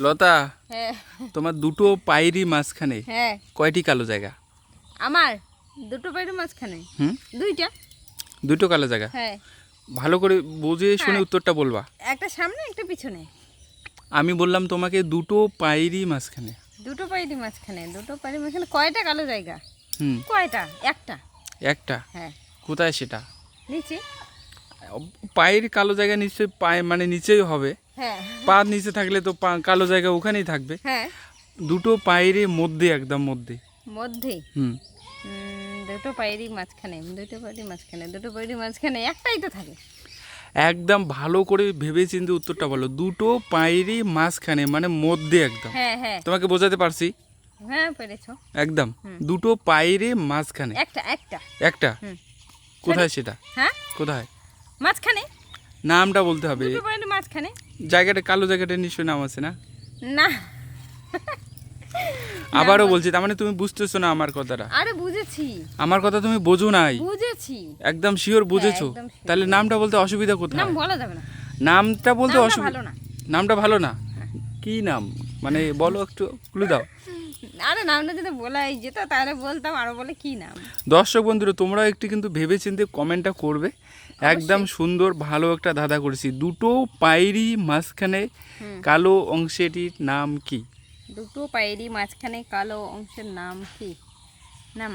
লতা হ্যাঁ। তোমার দুটো পায়েরই মাঝখানে হ্যাঁ। কয়টি কালো জায়গা? আমার দুটো পায়ের মাঝখানে। হুম? দুইটা। দুটো কালো জায়গা? হ্যাঁ। ভালো করে বুঝে শুনে। উত্তরটা বলবা। একটা সামনে একটা পিছনে। আমি বললাম তোমাকে দুটো পায়েরই মাঝখানে। দুটো পায়েরই মাঝখানে দুটো পায়ের মাঝখানে। কয়টা কালো জায়গা? হুম। কয়টা? একটা। একটা? হ্যাঁ। কোথায় সেটা? নিচে। পায়ের কালো জায়গা নিশ্চয়ই পায়ে মানে নিচেই হবে। হ্যাঁ। পা নিচে থাকলে তো পা কালো জায়গা ওখানেই থাকবে। হ্যাঁ। দুটো পায়েরই মধ্যে একদম মধ্যে। মধ্যে? হুম। দুটো পায়েরই মাঝখানে দুটো পায়েরই মাঝখানে দুটো পায়েরই মাঝখানে একটাই তো থাকে। একদম ভালো করে ভেবে চিন্তে উত্তরটা বলো। দুটো পায়েরই মাঝখানে মানে মধ্যে একদম। হ্যাঁ হ্যাঁ। তোমাকে বোঝাতে পারছি? হ্যাঁ পেরেছ। একদম। দুটো পায়েরই মাঝখানে। একটা একটা। একটা? কোথায় সেটা? হ্যাঁ? কোথায়? মাঝখানে? নামটা বলতে হবে। দুটো পায়ের মাঝখানে। জায়গাটা কালো জায়গাটা নিশ্চয়ই নাম আছে না? না। আবারও বলছি তার মানে তুমি বুঝতেছো না আমার কথাটা। আরে বুঝেছি। আমার কথা তুমি বোঝো নাই। বুঝেছি। একদম শিওর বুঝেছ। তাহলে নামটা বলতে অসুবিধা কোথায়? নাম বলা যাবে না। নামটা বলতে অসুবিধা ভালো না। নামটা ভালো না। কি নাম? মানে বলো একটু ক্লু দাও। আরে নামটা যদি বলাই যেত তাহলে বলতাম আরও বলে কি নাম? দর্শক বন্ধুরা তোমরা একটু কিন্তু ভেবে চিন্তে কমেন্টটা করবে। একদম সুন্দর ভালো একটা ধাঁধা করেছি। দুটো পায়েরই মাঝখানে কালো অংশটির নাম কি? দুটো পায়েরই মাঝখানে কালো অংশের নাম কি? নাম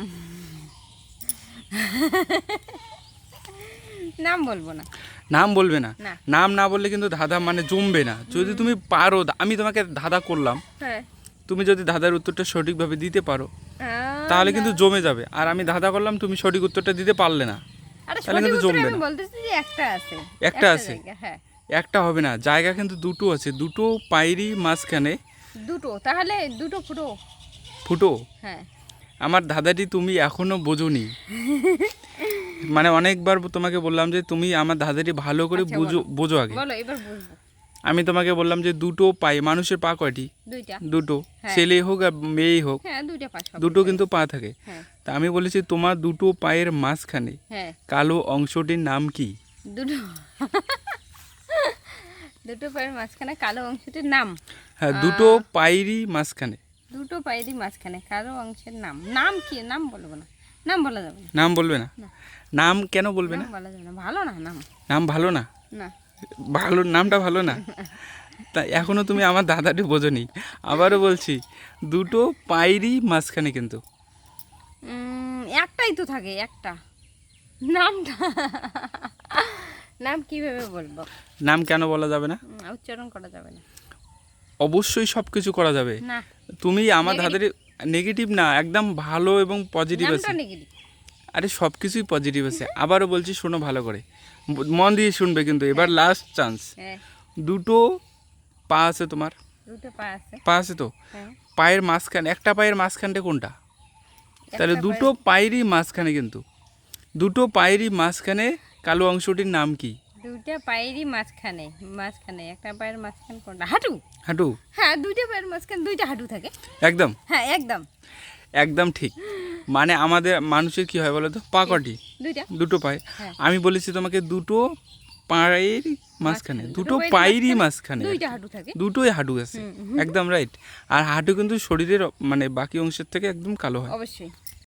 নাম বলব না। নাম বলবে না? না। নাম না বললে কিন্তু ধাঁধা মানে জমবে না। যদি তুমি পারো আমি তোমাকে ধাঁধা করলাম। হ্যাঁ। তুমি যদি ধাঁধার উত্তরটা সঠিকভাবে দিতে পারো তাহলে কিন্তু জমে যাবে। আর আমি ধাঁধা করলাম তুমি সঠিক উত্তরটা দিতে পারলে না তাহলে কিন্তু জমবে না। একটা আছে। একটা আছে? হ্যাঁ। একটা হবে না জায়গা কিন্তু দুটো আছে দুটো পায়েরই মাঝখানে। দুটো তাহলে দুটো ফুটো। ফুটো? হ্যাঁ। আমার ধাঁধাটি তুমি এখনও বোঝোনি। মানে অনেকবার তোমাকে বললাম যে তুমি আমার ধাঁধাটি ভালো করে আচ্ছা, বুঝো বোঝো আগে। বলো এবার বুঝব। আমি তোমাকে বললাম যে দুটো পায়ে মানুষের পা কয়টি? দুটো। হ্যাঁ। ছেলে হোক আর মেয়েই হোক হ্যাঁ দুটো কিন্তু পা থাকে। হ্যাঁ। তা আমি বলেছি তোমার দুটো পায়ের মাঝখানে কালো অংশটির নাম কি? দুটো দুটো পায়ের মাঝখানে কালো অংশটির নাম। হ্যাঁ দুটো পায়েরই মাঝখানে। দুটো পায়েরই মাঝখানে কালো অংশের নাম। নাম কি? নাম বলব না। নাম বলা যাবে না। নাম বলবে না? না। নাম কেন বলবে না? বলা যাবে না। ভালো না নাম। নাম ভালো না? না। ভালো নামটা ভালো না। তা এখনও তুমি আমার দাদাটি বোঝনি। আবারও বলছি দুটো পায়েরই মাঝখানে কিন্তু। একটাই তো থাকে একটা। নামটা নাম কীভাবে বলব? নাম কেন বলা যাবে না? উচ্চারণ করা যাবে না। অবশ্যই সব কিছু করা যাবে। না। তুমি আমার. দাদাটি নেগেটিভ না একদম ভালো এবং পজিটিভ আছে। নেগেটিভ আরে সব কিছুই পজিটিভ আছে। আবারও বলছি শোনো ভালো করে। মন দিয়ে শুনবে কিন্তু এবার লাস্ট চান্স হ্যাঁ। দুটো পা আছে তোমার। পা আছে। তো? হ্যাঁ। পায়ের মাঝখানে একটা পায়ের মাঝখানটা কোনটা? তাহলে দুটো পায়েরই মাঝখানে কিন্তু। দুটো পায়েরই মাঝখানে কালো অংশটির নাম কি? দুইটা পায়েরই মাঝখানে মাঝখানে একটা পায়ের মাঝখানে কোনটা? হাঁটু। হাঁটু। হ্যাঁ দুইটা পায়ের মাঝখানে দুইটা হাঁটু থাকে। একদম। হ্যাঁ একদম। একদম ঠিক। মানে আমাদের মানুষের কি হয় বলো তো? পা কটি দুটো পায়ে। হ্যাঁ। আমি বলেছি তোমাকে দুটো পায়ের মাঝখানে দুটো পায়েরই মাঝখানে দুটোই হাঁটু আছে। একদম রাইট আর হাঁটু কিন্তু শরীরের মানে বাকি অংশের থেকে একদম কালো হয়। অবশ্যই।